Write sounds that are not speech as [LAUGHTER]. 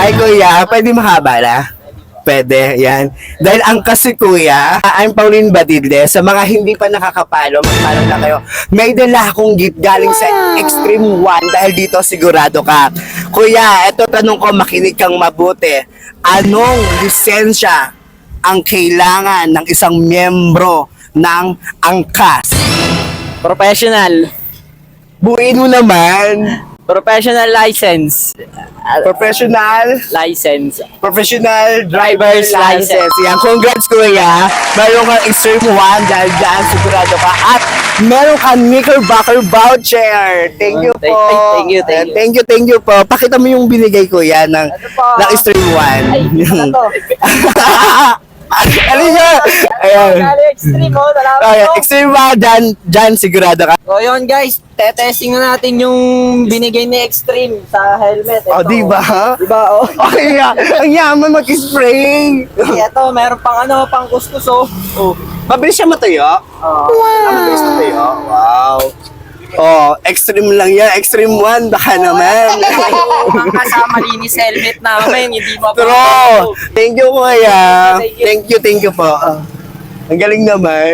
Ay, kuya, pwede mahaba na? Pwede, yan. Dahil ang kasi kuya, I'm Pauline Badilde. Sa mga hindi pa nakakapalo, magpalo na kayo. May dala akong gift galing sa Extreme One dahil dito sigurado ka. Kuya, eto tanong ko, makinig kang mabuti. Anong lisensya ang kailangan ng isang miyembro ng angkas? Professional. Buuin mo naman. Professional license. Professional License. professional driver's Driver's license. Yan, congrats kuya. Meron kang Extreme One dahil dyan, sigurado ka. At meron kang Knickerbocker voucher. Thank you po. Thank- thank- thank you, thank you. Thank you, thank you po. Pakita mo yung binigay kuya ng, po? ng Extreme One. Ay, ano [LAUGHS] siya? Ayan. Extreme oh. Salamat po. Extreme One, dyan, dyan sigurado ka. So yun guys, tetesting na natin yung binigay ni Extreme sa helmet. O, Ito, di ba? Di ba? Oh. [LAUGHS] Okay, ah. ang yaman mag-spray. Ito, meron pang ano, pang kuskus oh. Oh. Mabilis siya matuyo. Oh. Wow! Mabilis matuyo. Wow! Oh, extreme lang yan. Extreme one, baka naman. Ang [LAUGHS] kasama linis helmet namin, hindi mo True! Thank you, kuya. Thank you. Thank you, thank you po. Ang galing naman.